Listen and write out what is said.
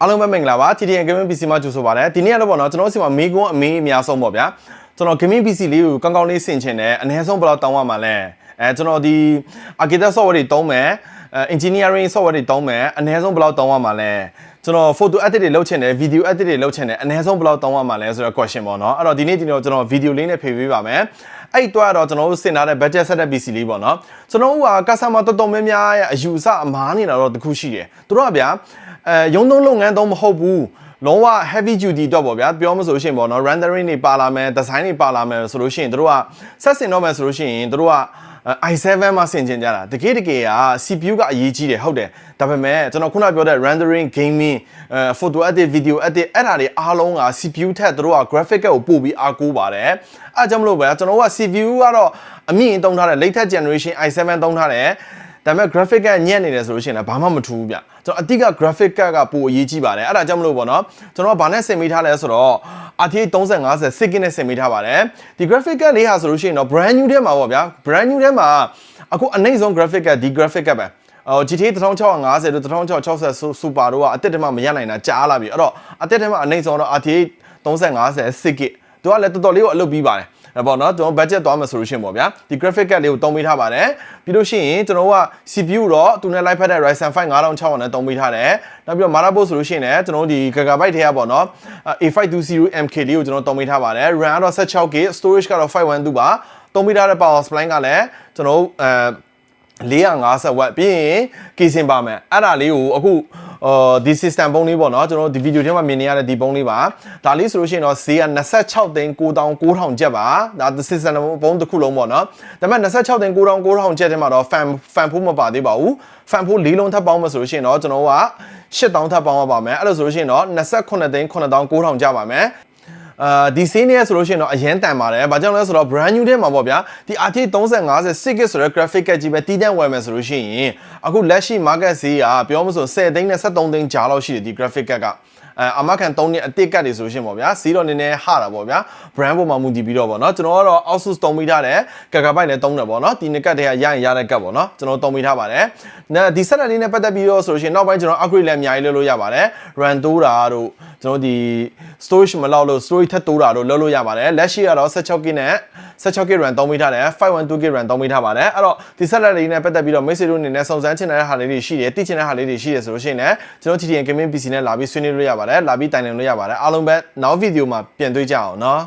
အားလုံးပဲမင်္ဂလာပါ TTN Gaming PC မှာကြိုဆိုပါရစေဒီနေ့ကတော့ပေါ့နော်ကျွန်တော်တို့စီမှာမေကွန်းအမေးအများဆုံးပေါ့ဗျာကျွန်တော် Gaming PC လေးကိုကောင်းကောင်းလေးဆင်ချင်တယ်အနည်းဆုံးဘယ်လောက်တောင်းရမှာလဲအဲကျွန်တော်ဒီ Architect software တွေတုံးမယ်အဲ engineering software တွေတုံးမယ်အနည်းဆုံးဘယ်လောက်တောင်းရမှာလဲကျွန်တော် photo edit တွေလုပ်ချင်တယ် video edit တွေလုပ်ချင်တယ်အနည်းဆုံးဘယ်လောက်တောင်းရမှာလဲဆိုတော့ question ပေါ့နော်အဲ့တော့ဒီနေ့ဒီနေ့ကျွန်တော် video လေးနဲ့ဖြေပေးပါမယ် အဲ့တော့တော့ကျွန်တော်တို့စင်ထားတဲ့ budget set PC လေးပေါ့နော်ကျွန်တော်တို့က customer တော်တော်များများရဲ့အယူအဆအမားနေတာတော့တခုရှိတယ်သူတို့ကဗျာအဲရုံးသုံးလုပ်ငန်းတော့မဟုတ်ဘူးလုံးဝ heavy duty တော့ပေါ့ဗျာပြောမဆိုလို့ရှိရင်ပေါ့နော် rendering တွေပါလာမယ် design တွေပါလာမယ်ဆိုလို့ရှိရင်တို့ကဆက်စင်တော့မယ်ဆိုလို့ရှိရင်တို့က i7 မှာဆင်ကျင်ကြတာတကယ်တကယ်က CPU ကအရေးကြီးတယ်ဟုတ်တယ်ဒါပေမဲ့ကျွန်တော်ခုနပြောတဲ့ rendering gaming အဲ photo edit video edit အဲ့ဒါတွေအားလုံးက CPU ထက်တို့က graphic ကိုပို့ပြီးအားကိုးပါတယ်အဲကြောင့်မလို့ပဲကျွန်တော်က CPU ကတော့အမြင့်တုံးထားတဲ့ latest generation i7 တုံးထားတယ် ဒါပေမဲ့ graphic ကညံ့နေတယ်ဆိုလို့ရှိရင်လည်းဘာမှမထူးဘူးဗျကျွန်တော်အတိတ်က graphic ကကပိုအရေးကြီးပါတယ်အဲ့ဒါကြောင့်မလို့ပေါ့နော်ကျွန်တော်ကဘာနဲ့ဆင်မိထားလဲဆိုတော့ RTX 3050 6GB နဲ့ဆင်မိထားပါတယ်ဒီ graphic ကလေးဟာဆိုလို့ရှိရင်တော့ brand new ထဲမှာပေါ့ဗျာ brand new ထဲမှာအခုအနိုင်ဆုံး graphic ကဒီ graphic ကပဲအော် GTA 1650တို့1660 Super တို့ကအစ်စ်တည်းမှမရနိုင်တာကြားလာပြီအဲ့တော့အစ်စ်တည်းမှအနိုင်ဆုံးတော့ RTX 3050 6GB သူကလည်းတော်တော်လေးကိုအလုပ်ပြီးပါတယ်အဲ့ပေါ့နော်ကျွန်တော် budget သွားမယ်ဆိုလို့ရှိရင်ပေါ့ဗျာဒီ graphic card လေးကိုတုံးပေးထားပါတယ်ပြီးလို့ရှိရင်ကျွန်တော်က CPU တော့သူနဲ့ live ဖက်တဲ့ Ryzen 5 5600နဲ့တုံးပေးထားတယ်နောက်ပြီးတော့ motherboard ဆိုလို့ရှိရင်လည်းကျွန်တော်ဒီ gigabyte ထဲကပေါ့နော် A520MK လေးကိုကျွန်တော်တုံးပေးထားပါတယ် RAM ကတော့ 16GB storage ကတော့512ပါတုံးပေးထားတဲ့ power supply ကလည်းကျွန်တော်အဲ450 watt ပြီးရင်ကေစင်ပါမယ်အဲ့ဒါလေးကိုအခု အော်ဒီ system ပုံးလေးပေါ့နော်ကျွန်တော်ဒီဗီဒီယိုထဲမှာမြင်နေရတဲ့ဒီပုံးလေးပါဒါလေးဆိုလို့ရှိရင်တော့ဈေးက26သိန်း9900ကျပ်ပါဒါ system ပုံးတစ်ခုလုံးပေါ့နော်ဒါပေမဲ့26သိန်း9900ကျပ်ထဲမှာတော့ fan fan ဖိုးမပါသေးပါဘူး fan ဖိုး၄လုံးထပ်ပေါင်းမယ်ဆိုလို့ရှိရင်တော့ကျွန်တော်က8000ထပ်ပေါင်းရပါမယ်အဲ့လိုဆိုလို့ရှိရင်တော့28သိန်း9900ကျပါမယ် အာဒီစင်းနေဆိုလို့ရှိရင်တော့အရင်တန်ပါတယ်။ဘာကြောင့်လဲဆိုတော့ brand new ထဲမှာပေါ့ဗျာ။ဒီ RT 3050 6GB ဆိုတဲ့ graphic card ကြီးပဲတီးတန့်ဝယ်မယ်ဆိုလို့ရှိရင်အခုလက်ရှိ market ဈေးကပြောမဆို10သိန်းနဲ့73သိန်းကြားလောက်ရှိတယ်ဒီ graphic card ကအဲအမခံ3နှစ်အတစ်ကတ်တွေဆိုရှင်ပေါ့ဗျာဈေးတော့နည်းနည်းဟတာပေါ့ဗျာ brand ပေါ်မှာမူတည်ပြီးတော့ပေါ့နော်ကျွန်တော်ကတော့ Asus တုံးမိထားတယ် gigabyte လည်းတုံးတယ်ပေါ့နော်ဒီနှစ်ကတ်တည်းကရရင်ရတဲ့ကတ်ပေါ့နော်ကျွန်တော်တုံးမိထားပါတယ်ဒီ set လေးနဲ့ပတ်သက်ပြီးတော့ဆိုရှင်နောက်ပိုင်းကျွန်တော် upgrade လည်းအများကြီးလုပ်လို့ရပါတယ် RAM တိုးတာတို့ ကျွန်တော်ဒီ storage မလောက်လို့ storage ထပ်တိုးတာတို့လုပ်လို့ရပါတယ်လက်ရှိကတော့ 16GB နဲ့ 16GB RAM သုံးမိထားတယ် 512GB RAM သုံးမိထားပါတယ်အဲ့တော့ဒီ set လေးနဲ့ပတ်သက်ပြီးတော့ message တို့အနေနဲ့စုံစမ်းချင်တဲ့ဟာလေးတွေရှိတယ်သိချင်တဲ့ဟာလေးတွေရှိတယ်ဆိုလို့ရှိရင်လည်းကျွန်တော် TTN Gaming PC နဲ့လာပြီးဆွေးနွေးလို့ရပါတယ်လာပြီးတိုင်လင်လို့ရပါတယ်အားလုံးပဲနောက်ဗီဒီယိုမှာပြန်တွေ့ကြအောင်နော်